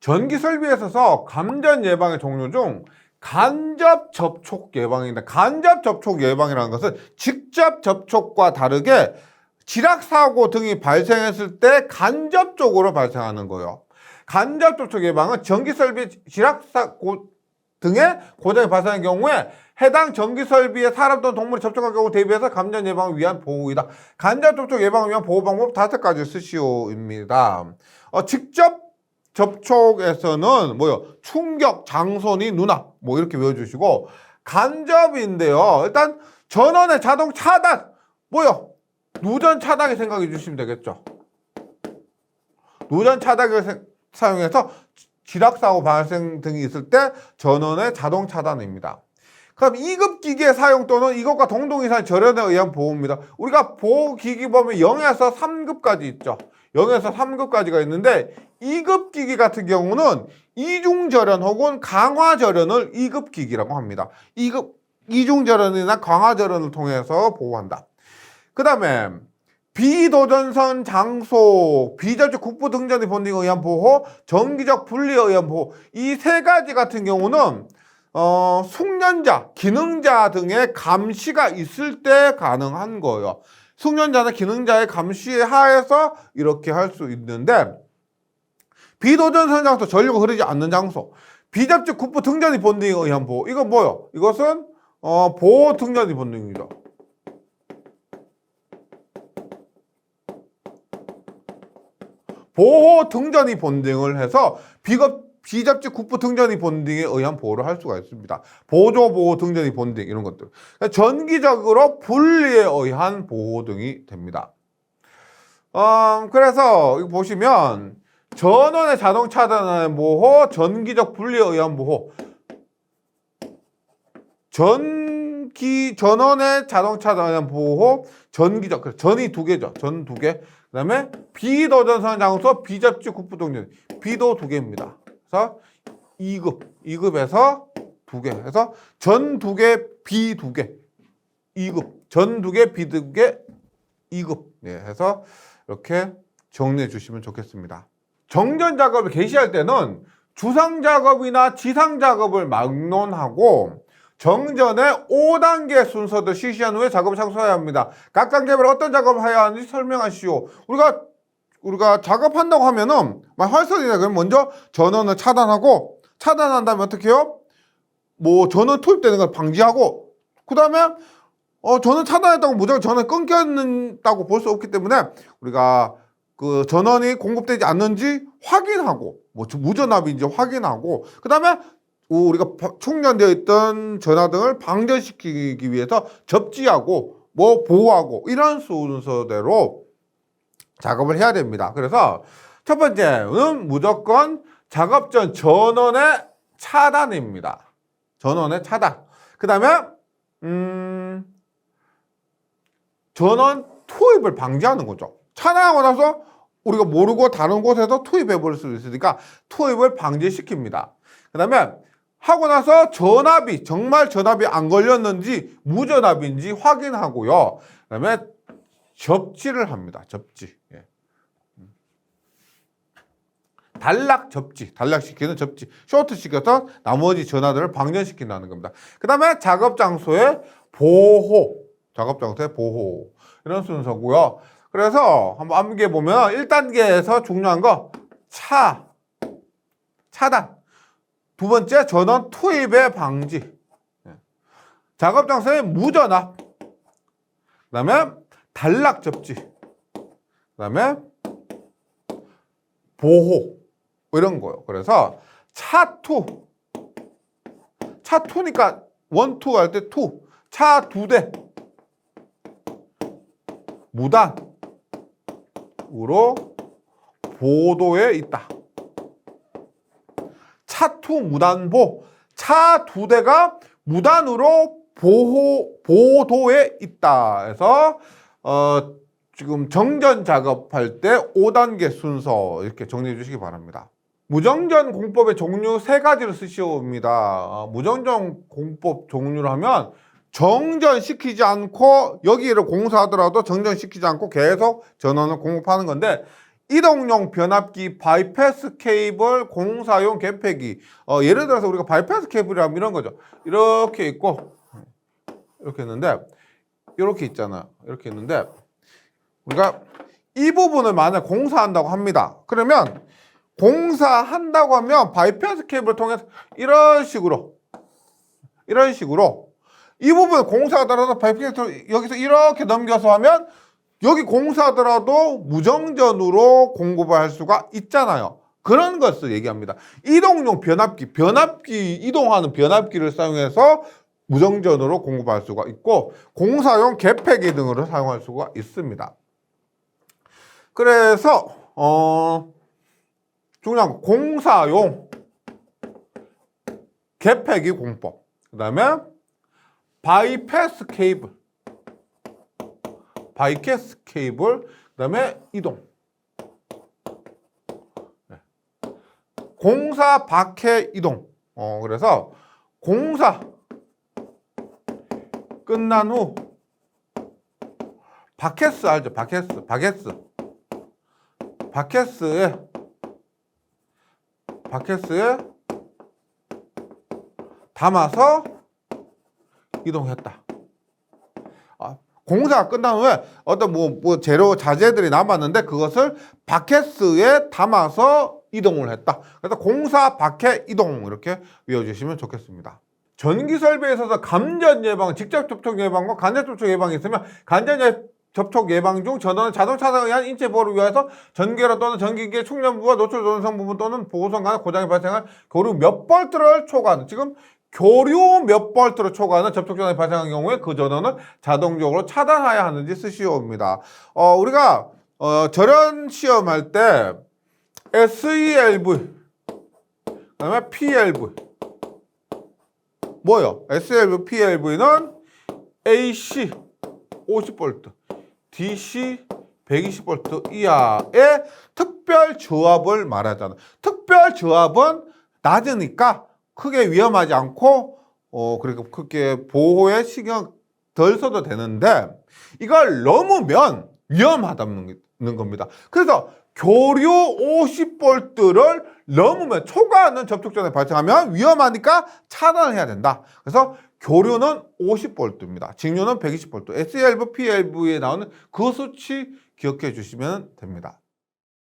전기 설비에 있어서 감전 예방의 종류 중 간접 접촉 예방입니다. 간접 접촉 예방이라는 것은 직접 접촉과 다르게 지락 사고 등이 발생했을 때 간접적으로 발생하는 거예요. 간접 접촉 예방은 전기 설비 지락 사고 등의 고장이 발생한 경우에 해당 전기 설비에 사람 또는 동물이 접촉할 경우 대비해서 감전 예방을 위한 보호이다. 간접 접촉 예방을 위한 보호 방법 다섯 가지 쓰시오입니다. 어, 직접 접촉에서는 뭐요? 충격, 장손이 누나 뭐 이렇게 외워주시고 간접인데요. 일단 전원의 자동 차단 뭐요? 누전 차단이 생각해 주시면 되겠죠. 누전 차단을 세- 사용해서 지락사고 발생 등이 있을 때 전원의 자동 차단입니다. 그럼 2급 기기의 사용 또는 이것과 동동 이상 절연에 의한 보호입니다. 우리가 보호기기 보면 0에서 3급까지 있죠. 0에서 3급까지가 있는데 2급 기기 같은 경우는 이중절연 혹은 강화절연을 2급 기기라고 합니다. 2급 이중절연이나 강화절연을 통해서 보호한다. 그 다음에 비도전선 장소, 비접촉 국부 등전의 본딩에 의한 보호, 정기적 분리에 의한 보호 이 세 가지 같은 경우는 어, 숙련자, 기능자 등의 감시가 있을 때 가능한 거예요. 숙련자나 기능자의 감시 하에서 이렇게 할 수 있는데 비도전선 장소, 전류가 흐르지 않는 장소, 비접촉 국부 등전의 본딩에 의한 보호 이건 뭐요? 이것은 어, 보호 등전의 본딩이죠. 보호 등전이 본딩을 해서 비겁 비접촉 국부 등전이 본딩에 의한 보호를 할 수가 있습니다. 보조 보호 등전이 본딩 이런 것들. 그러니까 전기적으로 분리에 의한 보호 등이 됩니다. 음, 그래서 보시면 전원의 자동 차단하는 보호, 전기적 분리에 의한 보호, 전기 전원의 자동 차단하는 보호, 전기적 전이 두 개죠. 전 두 개. 그다음에 비도전선 장소 비접촉 국부 등전 비도 두 개입니다. 그래서 2급, 2급에서 두 개. 해서 전두 개, 비두 개. 2급. 전두 개, 비두 개, 2급. 네, 해서 이렇게 정리해 주시면 좋겠습니다. 정전 작업을 개시할 때는 주상 작업이나 지상 작업을 막론하고 정전의 5단계 순서를 실시한 후에 작업을 착수해야 합니다. 각 단계별로 어떤 작업을 해야 하는지 설명하시오. 우리가 우리가 작업한다고 하면은 막 활성이나 그러면 먼저 전원을 차단하고 차단한 다음에 어떻게 해요? 뭐 전원 투입되는 걸 방지하고 그 다음에 어 전원 차단했다고 무조건 전원 끊겼다고 볼 수 없기 때문에 우리가 그 전원이 공급되지 않는지 확인하고 뭐 무전압인지 확인하고 그 다음에 우리가 바- 충전되어 있던 전화 등을 방전시키기 위해서 접지하고 뭐 보호하고 이런 순서대로 작업을 해야 됩니다. 그래서 첫 번째는 무조건 작업 전 전원의 차단입니다. 전원의 차단. 그 다음에 음, 전원 투입을 방지하는 거죠. 차단하고 나서 우리가 모르고 다른 곳에서 투입해 버릴 수 있으니까 투입을 방지시킵니다. 그 다음에 하고 나서 전압이 정말 전압이 안 걸렸는지 무전압인지 확인하고요. 그 다음에 접지를 합니다. 접지. 예. 음. 단락 접지, 단락시키는 접지, 쇼트시켜서 나머지 전화들을 방전시킨다는 겁니다. 그 다음에 작업 장소의 보호, 작업 장소의 보호 이런 순서고요. 그래서 한번 암기해 보면 1단계에서 중요한 거 차, 차단. 두 번째 전원 투입의 방지. 예. 작업 장소의 무전압. 그 다음에 단락 접지. 그 다음에 보호 뭐 이런 거요. 그래서 차투 차투니까 원투 할 때 투. 차 두 대. 무단으로 보도에 있다. 차투 무단보 차 두 대가 무단으로 보호 보도에 있다. 해서 어 지금 정전 작업할 때 5단계 순서 이렇게 정리해 주시기 바랍니다. 무정전 공법의 종류 세 가지를 쓰시옵니다. 어, 무정전 공법 종류를 하면 정전시키지 않고 여기를 공사하더라도 정전시키지 않고 계속 전원을 공급하는 건데 이동용 변압기 바이패스 케이블 공사용 개폐기. 어, 예를 들어서 우리가 바이패스 케이블이라면 이런 거죠. 이렇게 있고 이렇게 있는데 이렇게 있잖아요. 이렇게 있는데 우리가 이 부분을 만약 공사한다고 합니다. 그러면 공사한다고 하면 바이패스 케이블을 통해서 이런 식으로 이런 식으로 이 부분 공사하더라도 바이패스 여기서 이렇게 넘겨서 하면 여기 공사하더라도 무정전으로 공급을 할 수가 있잖아요. 그런 것을 얘기합니다. 이동용 변압기, 변압기 이동하는 변압기를 사용해서 무정전으로 공급할 수가 있고 공사용 개폐기 등으로 사용할 수가 있습니다. 그래서 어 중요한 거 공사용 개폐기 공법 그 다음에 바이패스 케이블 바이패스 케이블 그 다음에 이동 네. 공사 박해 이동 어 그래서 공사 끝난 후 바켓스 알죠 바켓스 바켓스 바켓스에 바켓스에 담아서 이동했다. 아, 공사가 끝난 후에 어떤 뭐, 뭐 재료 자재들이 남았는데 그것을 바켓스에 담아서 이동을 했다. 그래서 공사 바켓 이동 이렇게 외워주시면 좋겠습니다. 전기 설비에 있어서 감전 예방, 직접 접촉 예방과 간접 접촉 예방이 있으면 간접 예- 접촉 예방 중 전원은 자동차에 의한 인체 보호를 위해서 전기로 또는 전기기의 충전부와 노출 전성 부분 또는 보호선 간의 고장이 발생한 교류 몇 볼트를 초과하는 지금 교류 몇 볼트를 초과하는 접촉 전원이 발생한 경우에 그 전원은 자동적으로 차단해야 하는지 쓰시옵니다. 어, 우리가 어, 절연 시험할 때 SELV 그다음에 PLV 뭐요? SLV, PLV는 AC 50V, DC 120V 이하의 특별 저압을 말하잖아. 특별 저압은 낮으니까 크게 위험하지 않고 어 그러니까 크게 보호에 신경 덜 써도 되는데 이걸 넘으면 위험하다는 겁니다. 그래서 교류 50볼트를 넘으면 초과하는 접촉 전에 발생하면 위험하니까 차단을 해야 된다. 그래서 교류는 50볼트입니다. 직류는 120볼트. SLV, PLV에 나오는 그 수치 기억해 주시면 됩니다.